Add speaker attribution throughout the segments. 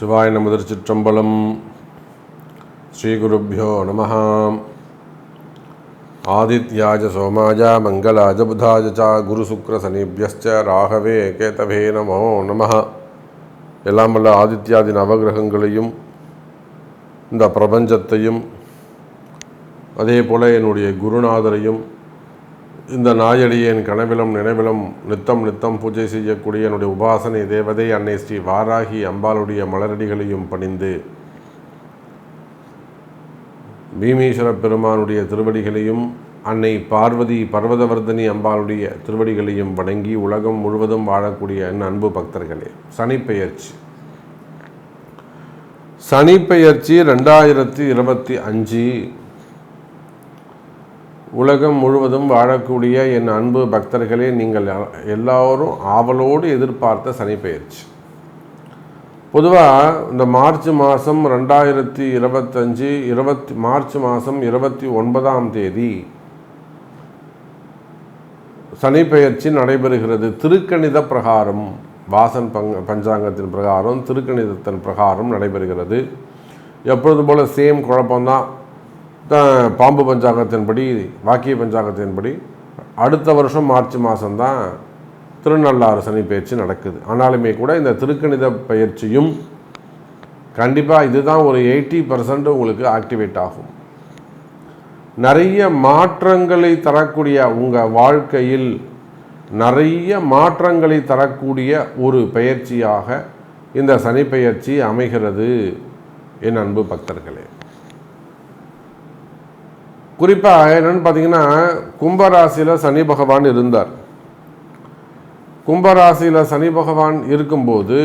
Speaker 1: சிவாய நமதர் சிற்றம்பலம் ஸ்ரீகுருப்போ நம. ஆதித்யாஜ சோமாஜ மங்களாஜ புதாஜ ச சனிபியஸ்ச ராகவே கேதவே நமோ நம. எல்லாம் வல்ல ஆதித்யாதி நவகிரகங்களையும் இந்த பிரபஞ்சத்தையும் அதே போல என்னுடைய குருநாதரையும் இந்த நாயடியேன் கனவிலும் நினைவிலும் நித்தம் நித்தம் பூஜை செய்யக்கூடிய என்னுடைய உபாசனை தேவதை அன்னை ஸ்ரீ வாராகி அம்பாளுடைய மலரடிகளையும் பணிந்து பீமீஸ்வர பெருமானுடைய திருவடிகளையும் அன்னை பார்வதி பர்வதவர்தனி அம்பாளுடைய திருவடிகளையும் வணங்கி உலகம் முழுவதும் வாழக்கூடிய என் அன்பு பக்தர்களே சனிப்பெயர்ச்சி. சனிப்பெயர்ச்சி ரெண்டாயிரத்தி இருபத்தி அஞ்சு உலகம் முழுவதும் வாழக்கூடிய என் அன்பு பக்தர்களே நீங்கள் எல்லாரும் ஆவலோடு எதிர்பார்த்த சனிப்பெயர்ச்சி பொதுவாக இந்த மார்ச் மாதம் ரெண்டாயிரத்தி இருபத்தஞ்சி இருபத்தி மார்ச் மாதம் இருபத்தி ஒன்பதாம் தேதி சனிப்பெயர்ச்சி நடைபெறுகிறது. திருக்கணித பிரகாரம் வாசன் பங் பஞ்சாங்கத்தின் பிரகாரம் திருக்கணிதத்தின் பிரகாரம் நடைபெறுகிறது. எப்பொழுதும் போல் சேம் குழப்பம்தான். பாம்பு பஞ்சாங்கத்தின்படி வாக்கிய பஞ்சாங்கத்தின்படி அடுத்த வருஷம் மார்ச் மாதம்தான் திருநள்ளாறு சனி பயிற்சி நடக்குது. ஆனாலுமே கூட இந்த திருக்கணித பயிற்சியும் கண்டிப்பாக இதுதான் ஒரு எயிட்டி பர்சன்ட் உங்களுக்கு ஆக்டிவேட் ஆகும். நிறைய மாற்றங்களை தரக்கூடிய உங்கள் வாழ்க்கையில் நிறைய மாற்றங்களை தரக்கூடிய ஒரு பயிற்சியாக இந்த சனி பயிற்சி அமைகிறது. என் அன்பு பக்தர்களே. குறிப்பாக என்னென்னு பார்த்தீங்கன்னா கும்பராசியில் சனி பகவான் இருந்தார். கும்பராசியில் சனி பகவான் இருக்கும்போது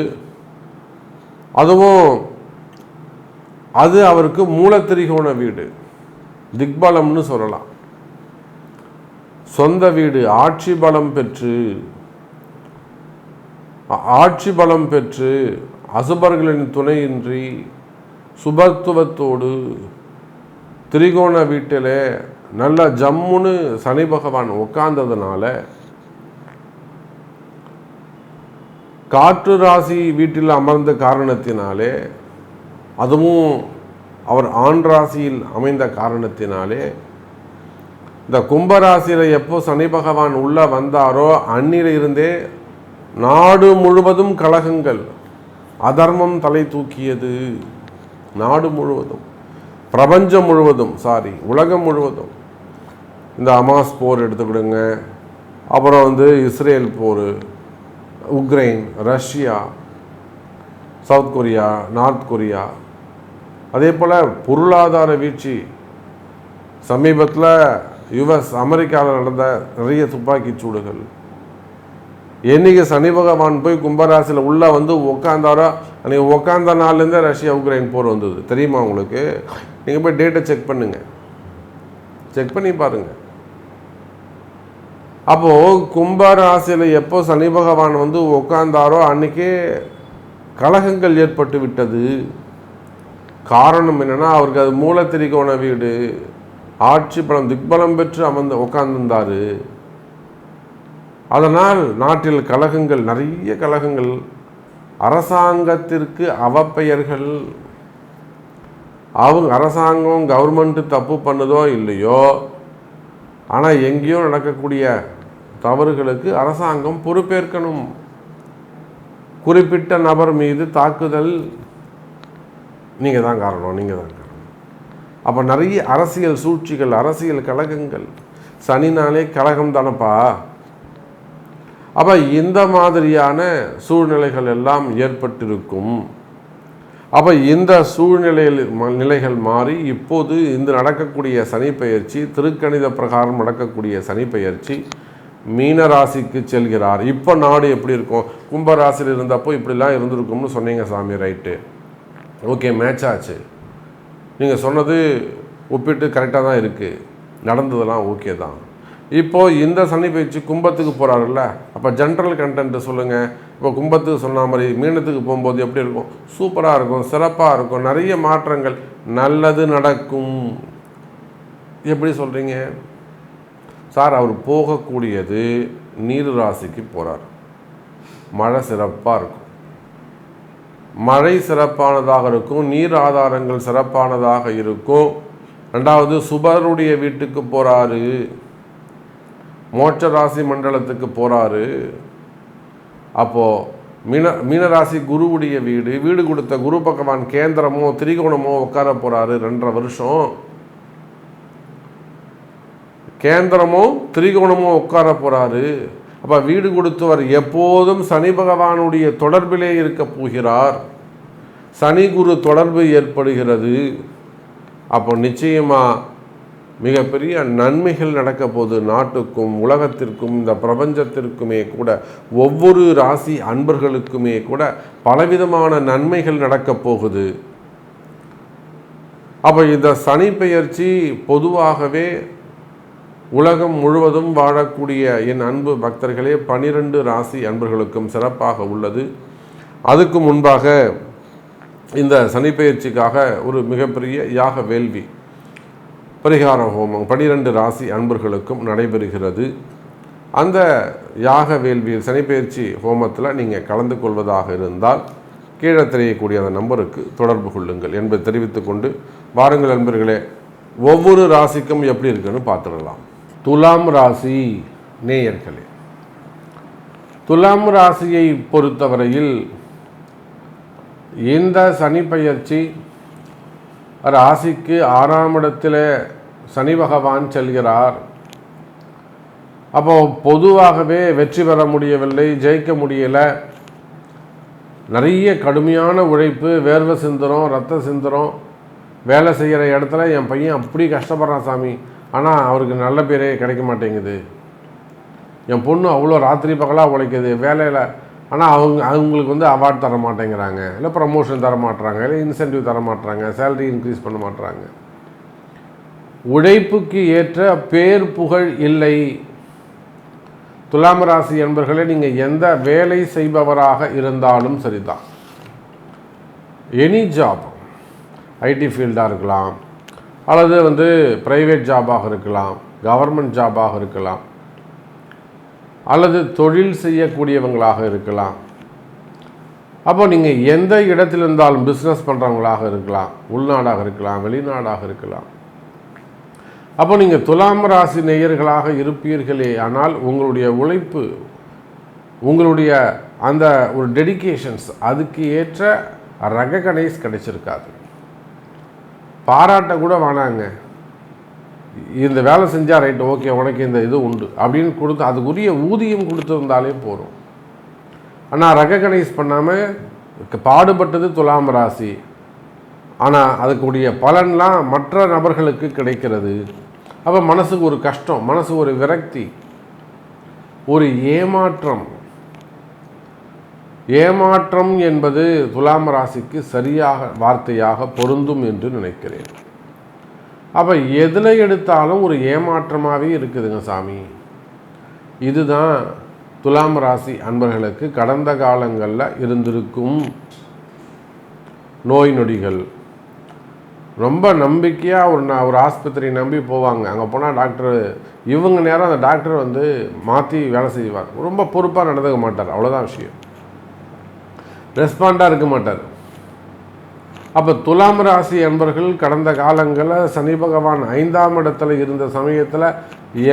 Speaker 1: அதுவும் அது அவருக்கு மூலத்திரிகோண வீடு. திக்பலம்னு சொல்லலாம். சொந்த வீடு ஆட்சி பலம் பெற்று ஆட்சி பலம் பெற்று அசுபர்களின் துணையின்றி சுபத்துவத்தோடு திரிகோண வீட்டில் நல்ல ஜம்முன்னு சனி பகவான் உட்கார்ந்ததுனால காற்று ராசி வீட்டில் அமர்ந்த காரணத்தினாலே அதுவும் அவர் ஆண் ராசியில் அமைந்த காரணத்தினாலே இந்த கும்பராசியில் எப்போ சனி பகவான் உள்ளே வந்தாரோ அந்நில இருந்தே நாடு முழுவதும் கழகங்கள் அதர்மம் தலை தூக்கியது. நாடு முழுவதும். பிரபஞ்சம் முழுவதும் சாரி உலகம் முழுவதும். இந்த அமாஸ் போர் எடுத்துக்கிடுங்க. அப்புறம் வந்து இஸ்ரேல் போர் Ukraine Russia South Korea North Korea. அதே போல் பொருளாதார வீழ்ச்சி. சமீபத்தில் யுஎஸ் அமெரிக்காவில் நடந்த நிறைய துப்பாக்கி சூடுகள். என்னைக்கு சனி பகவான் போய் கும்பராசியில் உள்ளே வந்து உட்காந்தாரோ அன்றைக்கி உட்காந்த நாள்லேருந்தே ரஷ்யா உக்ரைன் போர் வந்தது. தெரியுமா உங்களுக்கு? நீங்கள் போய் டேட்டை செக் பண்ணுங்கள் செக் பண்ணி பாருங்கள் அப்போது கும்பராசியில் எப்போ சனி பகவான் வந்து உட்காந்தாரோ அன்றைக்கே கலகங்கள் ஏற்பட்டு விட்டது. காரணம் என்னென்னா அவருக்கு அது மூலத்திரிகோண வீடு. ஆட்சி பலம் திக்பலம் பெற்று அமர்ந்து உட்காந்துருந்தார் அதனால் நாட்டில் கழகங்கள் நிறைய கழகங்கள் அரசாங்கத்திற்கு அவப்பெயர்கள். அவங்க அரசாங்கம் கவர்மெண்ட்டு தப்பு பண்ணுதோ இல்லையோ ஆனால் எங்கேயோ நடக்கக்கூடிய தவறுகளுக்கு அரசாங்கம் பொறுப்பேற்கணும். குறிப்பிட்ட நபர் மீது தாக்குதல் நீங்கள் தான் காரணம் நீங்கள் தான் காரணம். அப்போ நிறைய அரசியல் சூழ்ச்சிகள் அரசியல் கழகங்கள். சனினாலே கழகம் தானப்பா அப்போ இந்த மாதிரியான சூழ்நிலைகள் எல்லாம் ஏற்பட்டிருக்கும். அப்போ இந்த சூழ்நிலையில் நிலைகள் மாறி இப்போது இந்த நடக்கக்கூடிய சனி திருக்கணித பிரகாரம் நடக்கக்கூடிய சனி பயிற்சி மீன ராசிக்கு செல்கிறார். இப்போ நாடு எப்படி இருக்கும்? கும்ப ராசியில் இருந்தப்போ இப்படிலாம் இருந்திருக்கும்னு சொன்னீங்க சாமி ரைட்டு. ஓகே மேட்ச் ஆச்சு. நீங்கள் சொன்னது ஒப்பிட்டு கரெக்டாக தான் இருக்குது நடந்ததெல்லாம் ஓகே தான். இப்போது இந்த சனி பயிற்சி கும்பத்துக்கு போகிறாருல்ல அப்போ ஜென்ரல் கண்டென்ட்டு சொல்லுங்கள் இப்போ கும்பத்துக்கு சொன்ன மாதிரி மீனத்துக்கு போகும்போது எப்படி இருக்கும்? சூப்பராக இருக்கும் சிறப்பாக இருக்கும் நிறைய மாற்றங்கள் நல்லது நடக்கும். எப்படி சொல்கிறீங்க சார் அவர் போகக்கூடியது நீர் ராசிக்கு போகிறார் மழை சிறப்பாக இருக்கும். மழை சிறப்பானதாக இருக்கும் நீர் ஆதாரங்கள் சிறப்பானதாக இருக்கும். ரெண்டாவது சுபருடைய வீட்டுக்கு போகிறாரு மோட்ச ராசி மண்டலத்துக்கு போகிறாரு அப்போது மீன மீனராசி குருவுடைய வீடு வீடு கொடுத்த குரு பகவான் கேந்திரமோ திரிகோணமோ உட்கார போகிறாரு ரெண்டரை வருஷம். கேந்திரமோ திரிகோணமோ உட்கார போகிறாரு அப்போ வீடு கொடுத்தவர் எப்போதும் சனி பகவானுடைய தொடர்பிலே இருக்க போகிறார். சனி குரு தொடர்பு ஏற்படுகிறது. அப்போ நிச்சயமாக மிகப்பெரிய நன்மைகள் நடக்க போது நாட்டுக்கும் உலகத்திற்கும் இந்த பிரபஞ்சத்திற்குமே கூட. ஒவ்வொரு ராசி அன்பர்களுக்குமே கூட பலவிதமான நன்மைகள் நடக்கப் போகுது. அப்போ இந்த சனி பெயர்ச்சி பொதுவாகவே உலகம் முழுவதும் வாழக்கூடிய என் அன்பு பக்தர்களே பனிரெண்டு ராசி அன்பர்களுக்கும் சிறப்பாக உள்ளது. அதுக்கு முன்பாக இந்த சனிப்பெயர்ச்சிக்காக ஒரு மிகப்பெரிய யாக வேள்வி. பரிகார ஹோமம். பனிரெண்டு ராசி அன்பர்களுக்கும் நடைபெறுகிறது. அந்த யாக வேள்வியில் சனிப்பெயர்ச்சி ஹோமத்தில் நீங்கள் கலந்து கொள்வதாக இருந்தால் கீழே தெரியக்கூடிய அந்த நம்பருக்கு தொடர்பு கொள்ளுங்கள் என்பதை தெரிவித்துக்கொண்டு வாருங்கள் நண்பர்களே ஒவ்வொரு ராசிக்கும் எப்படி இருக்குன்னு பார்த்துடலாம். துலாம் ராசி நேயர்களே துலாம் ராசியை பொறுத்தவரையில் இந்த சனி பயிற்சி ராசிக்கு ஆறாம் இடத்தில் சனி பகவான் செல்கிறார். அப்போ பொதுவாகவே வெற்றி பெற முடியவில்லை ஜெயிக்க முடியலை. நிறைய கடுமையான உழைப்பு வேர்வை சிந்துறோம் ரத்த சிந்துறோம். வேலை செய்கிற இடத்துல என் பையன் அப்படி கஷ்டப்படுறான் சாமி. ஆனால் அவருக்கு நல்ல பேரே கிடைக்க மாட்டேங்குது. என் பொண்ணு அவ்வளோ ராத்திரி பகலாக உழைக்குது வேலையில். ஆனால் அவங்க அவங்களுக்கு வந்து அவார்ட் தர மாட்டேங்கிறாங்க. இல்லை ப்ரமோஷன் தர மாட்டுறாங்க. இல்லை இன்சென்டிவ் தர மாட்டுறாங்க. சேலரி இன்க்ரீஸ் பண்ண மாட்டுறாங்க. உழைப்புக்கு ஏற்ற பேர் புகழ் இல்லை. துலாம் ராசி என்பர்களே நீங்கள் எந்த வேலை செய்பவராக இருந்தாலும் சரிதான். எனி ஜாப் ஐடி ஃபீல்டாக இருக்கலாம் அல்லது வந்து ப்ரைவேட் ஜாபாக இருக்கலாம் கவர்மெண்ட் ஜாபாக இருக்கலாம் அல்லது தொழில் செய்யக்கூடியவங்களாக இருக்கலாம். அப்போ நீங்கள் எந்த இடத்திலிருந்தாலும் பிஸ்னஸ் பண்ணுறவங்களாக இருக்கலாம் உள்நாடாக இருக்கலாம் வெளிநாடாக இருக்கலாம். அப்போ நீங்கள் துலாம் ராசி நேயர்களாக இருப்பீர்களே ஆனால் உங்களுடைய உழைப்பு உங்களுடைய அந்த ஒரு டெடிக்கேஷன்ஸ் அதுக்கு ஏற்ற ரெகனைஸ் கிடைச்சிருக்காது. பாராட்ட கூட வேணாங்க. இந்த வேலை செஞ்சால் ரைட் ஓகே உனக்கு இந்த இது உண்டு அப்படின்னு கொடுத்து அதுக்குரிய ஊதியம் கொடுத்துருந்தாலே போகும் ஆனால் ரெக்கக்னைஸ் பண்ணாமல் பாடுபட்டது துலாம் ராசி. ஆனால் அதுக்குரிய பலன்லாம் மற்ற நபர்களுக்கு கிடைக்கிறது. அப்போ மனசுக்கு ஒரு கஷ்டம் மனசு ஒரு விரக்தி ஒரு ஏமாற்றம். ஏமாற்றம் என்பது துலாம் ராசிக்கு சரியாக வார்த்தையாக பொருந்தும் என்று நினைக்கிறேன். அப்போ எதில் எடுத்தாலும் ஒரு ஏமாற்றமாகவே இருக்குதுங்க சாமி. இதுதான் துலாம் ராசி அன்பர்களுக்கு கடந்த காலங்களில் இருந்திருக்கும் நோய் நொடிகள். ரொம்ப நம்பிக்கையாக ஒரு ஒரு ஆஸ்பத்திரி நம்பி போவாங்க. அங்கே போனால் டாக்டர் இவங்க நேரம் அந்த டாக்டர் வந்து மாற்றி வேலை செய்வார். ரொம்ப பொறுப்பாக நடந்துக்க மாட்டார். அவ்வளோதான் விஷயம். ரெஸ்பாண்டாக இருக்க மாட்டார். அப்போ துலாம் ராசி என்பர்கள் கடந்த காலங்களில் சனி பகவான் ஐந்தாம் இடத்துல இருந்த சமயத்தில்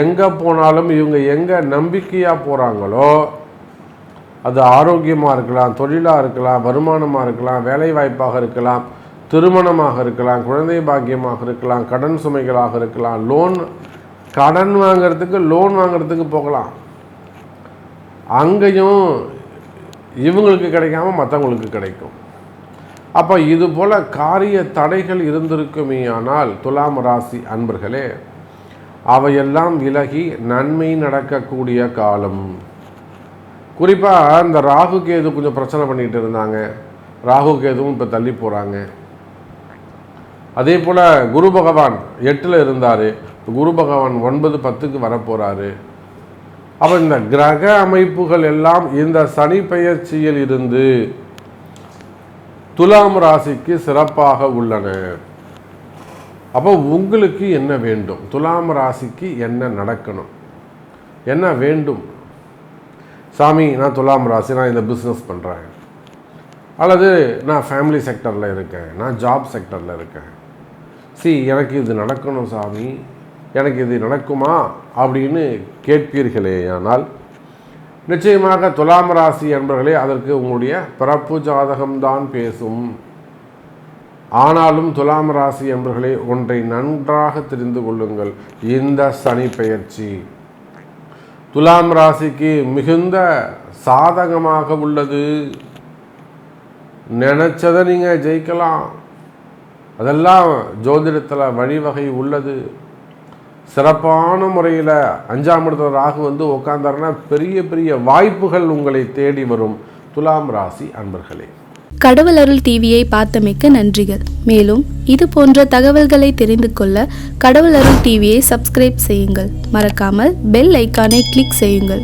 Speaker 1: எங்கே போனாலும் இவங்க எங்கே நம்பிக்கையாக போகிறாங்களோ அது ஆரோக்கியமாக இருக்கலாம் தொழிலாக இருக்கலாம் வருமானமாக இருக்கலாம் வேலை வாய்ப்பாக இருக்கலாம் திருமணமாக இருக்கலாம் குழந்தை பாக்கியமாக இருக்கலாம் கடன் சுமைகளாக இருக்கலாம் லோன் கடன் வாங்கிறதுக்கு லோன் வாங்கிறதுக்கு போகலாம். அங்கேயும் இவங்களுக்கு கிடைக்காம மற்றவங்களுக்கு கிடைக்கும். அப்போ இது போல் காரிய தடைகள் இருந்திருக்குமே ஆனால் துலாம் ராசி அன்பர்களே அவையெல்லாம் விலகி நன்மை நடக்கக்கூடிய காலம். குறிப்பாக இந்த ராகு கேது கொஞ்சம் பிரச்சனை பண்ணிகிட்டு இருந்தாங்க. ராகு கேதுவும் இப்போ தள்ளி போகிறாங்க அதே போல் குரு பகவான் எட்டில் இருந்தார். குரு பகவான் ஒன்பது பத்துக்கு வரப்போகிறாரு அப்போ இந்த கிரக அமைப்புகள் எல்லாம் இந்த சனி பெயர்ச்சியில் இருந்து துலாம் ராசிக்கு சிறப்பாக உள்ளன. அப்போ உங்களுக்கு என்ன வேண்டும்? துலாம் ராசிக்கு என்ன நடக்கணும்? என்ன வேண்டும்? சாமி நான் துலாம் ராசி நான் இந்த பிஸ்னஸ் பண்ணுறேன் அல்லது நான் ஃபேமிலி செக்டரில் இருக்கேன் நான் ஜாப் செக்டரில் இருக்கேன். சி எனக்கு இது நடக்கணும் சாமி. எனக்கு இது நடக்குமா? அப்படின்னு கேட்பீர்களேயானால் நிச்சயமாக துலாம் ராசி என்பர்களே அதற்கு உங்களுடைய பிறப்பு ஜாதகம்தான் பேசும். ஆனாலும் துலாம் ராசி என்பர்களே ஒன்றை நன்றாக தெரிந்து கொள்ளுங்கள். இந்த சனி பெயர்ச்சி. துலாம் ராசிக்கு மிகுந்த சாதகமாக உள்ளது. நினச்சதை நீங்கள் ஜெயிக்கலாம். அதெல்லாம் ஜோதிடத்தில் வழிவகை உள்ளது. சிறப்பான முறையில் அஞ்சாம் இடத்துல ராகு வந்து உட்காந்தாருன்னா பெரிய பெரிய வாய்ப்புகள் உங்களை தேடி வரும். துலாம் ராசி அன்பர்களே.
Speaker 2: கடவுள் அருள் டிவியை பார்த்தமைக்க நன்றிகள். மேலும் இது போன்ற தகவல்களை தெரிந்து கொள்ள கடவுள் அருள் டிவியை சப்ஸ்கிரைப் செய்யுங்கள். மறக்காமல் பெல் ஐக்கானை கிளிக் செய்யுங்கள்.